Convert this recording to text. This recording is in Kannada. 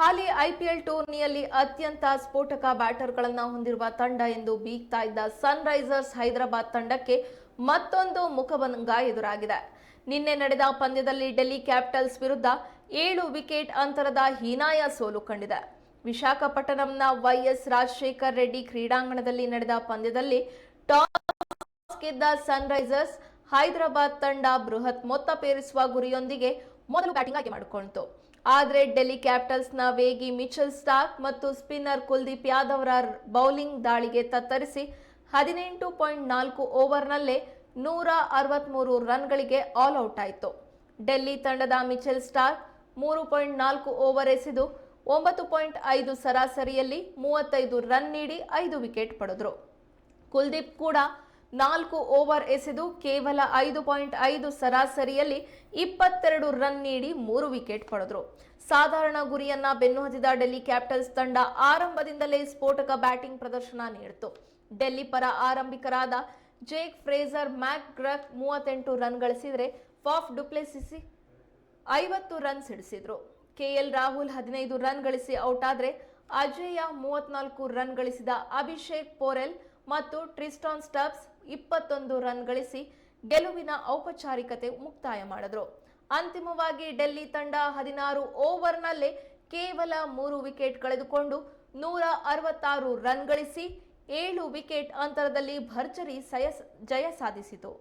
ಹಾಲಿ ಐಪಿಎಲ್ ಟೂರ್ನಿಯಲ್ಲಿ ಅತ್ಯಂತ ಸ್ಫೋಟಕ ಬ್ಯಾಟರ್ಗಳನ್ನು ಹೊಂದಿರುವ ತಂಡ ಎಂದು ಬೀಗ್ತಾ ಇದ್ದ ಸನ್ರೈಸರ್ಸ್ ಹೈದರಾಬಾದ್ ತಂಡಕ್ಕೆ ಮತ್ತೊಂದು ಮುಖಭಂಗ ಎದುರಾಗಿದೆ. ನಿನ್ನೆ ನಡೆದ ಪಂದ್ಯದಲ್ಲಿ ಡೆಲ್ಲಿ ಕ್ಯಾಪಿಟಲ್ಸ್ ವಿರುದ್ಧ ಏಳು ವಿಕೆಟ್ ಅಂತರದ ಹೀನಾಯ ಸೋಲು ಕಂಡಿದೆ. ವಿಶಾಖಪಟ್ಟಣಂನ ವೈಎಸ್ ರಾಜಶೇಖರ್ ರೆಡ್ಡಿ ಕ್ರೀಡಾಂಗಣದಲ್ಲಿ ನಡೆದ ಪಂದ್ಯದಲ್ಲಿ ಟಾಸ್ ಗೆದ್ದ ಸನ್ರೈಸರ್ಸ್ ಹೈದರಾಬಾದ್ ತಂಡ ಬೃಹತ್ ಮೊತ್ತ ಪೇರಿಸುವ ಗುರಿಯೊಂದಿಗೆ ಮೊದಲು ಬ್ಯಾಟಿಂಗ್ ಆಯ್ಕೆ ಮಾಡಿಕೊಂಡಿತು ಆದರೆ ಡೆಲ್ಲಿ ಕ್ಯಾಪಿಟಲ್ಸ್ನ ವೇಗಿ ಮಿಚೆಲ್ ಸ್ಟಾಕ್ ಮತ್ತು ಸ್ಪಿನ್ನರ್ ಕುಲ್ದೀಪ್ ಯಾದವ್ ರ ಬೌಲಿಂಗ್ ದಾಳಿಗೆ ತತ್ತರಿಸಿ ಹದಿನೆಂಟು ಪಾಯಿಂಟ್ ನಾಲ್ಕು ಓವರ್ನಲ್ಲೇ ನೂರ ಅರವತ್ತ್ಮೂರು ರನ್ಗಳಿಗೆ ಆಲ್ ಔಟ್ ಆಯಿತು. ಡೆಲ್ಲಿ ತಂಡದ ಮಿಚೆಲ್ ಸ್ಟಾಕ್ ಮೂರು ಪಾಯಿಂಟ್ ನಾಲ್ಕು ಓವರ್ ಎಸೆದು ಒಂಬತ್ತು ಪಾಯಿಂಟ್ ಐದು ಸರಾಸರಿಯಲ್ಲಿ ಮೂವತ್ತೈದು ರನ್ ನೀಡಿ ಐದು ವಿಕೆಟ್ ಪಡೆದರು. ಕುಲ್ದೀಪ್ ಕೂಡ ನಾಲ್ಕು ಓವರ್ ಎಸೆದು ಕೇವಲ ಐದು ಪಾಯಿಂಟ್ ಐದು ಸರಾಸರಿಯಲ್ಲಿ ಇಪ್ಪತ್ತೆರಡು ರನ್ ನೀಡಿ ಮೂರು ವಿಕೆಟ್ ಪಡೆದರು. ಸಾಧಾರಣ ಗುರಿಯನ್ನ ಬೆನ್ನು ಹತ್ತಿದ ಡೆಲ್ಲಿ ಕ್ಯಾಪಿಟಲ್ಸ್ ತಂಡ ಆರಂಭದಿಂದಲೇ ಸ್ಫೋಟಕ ಬ್ಯಾಟಿಂಗ್ ಪ್ರದರ್ಶನ ನೀಡಿತು ಡೆಲ್ಲಿ ಪರ ಆರಂಭಿಕರಾದ ಜೇಕ್ ಫ್ರೇಜರ್, ಮ್ಯಾಕ್ ಗ್ರಕ್ ಮೂವತ್ತೆಂಟು ರನ್ ಗಳಿಸಿದರೆ ಫಾಫ್ ಡುಪ್ಲೆಸಿಸಿ ಐವತ್ತು ರನ್ ಸಿಡಿಸಿದ್ರು ಕೆಎಲ್ ರಾಹುಲ್ ಹದಿನೈದು ರನ್ ಗಳಿಸಿ ಔಟ್ ಆದರೆ ಅಜೇಯ ಮೂವತ್ನಾಲ್ಕು ರನ್ ಗಳಿಸಿದ ಅಭಿಷೇಕ್ ಪೋರೆಲ್ ಮತ್ತು ಟ್ರಿಸ್ಟಾನ್ ಸ್ಟಬ್ಸ್ ಇಪ್ಪತ್ತೊಂದು ರನ್ ಗಳಿಸಿ ಗೆಲುವಿನ ಔಪಚಾರಿಕತೆ ಮುಕ್ತಾಯ ಮಾಡಿದ್ರು. ಅಂತಿಮವಾಗಿ ಡೆಲ್ಲಿ ತಂಡ ಹದಿನಾರು ಓವರ್ನಲ್ಲೇ ಕೇವಲ ಮೂರು ವಿಕೆಟ್ ಕಳೆದುಕೊಂಡು ನೂರ ಅರವತ್ತಾರು ರನ್ ಗಳಿಸಿ ಏಳು ವಿಕೆಟ್ ಅಂತರದಲ್ಲಿ ಭರ್ಜರಿ ಜಯ ಸಾಧಿಸಿತು.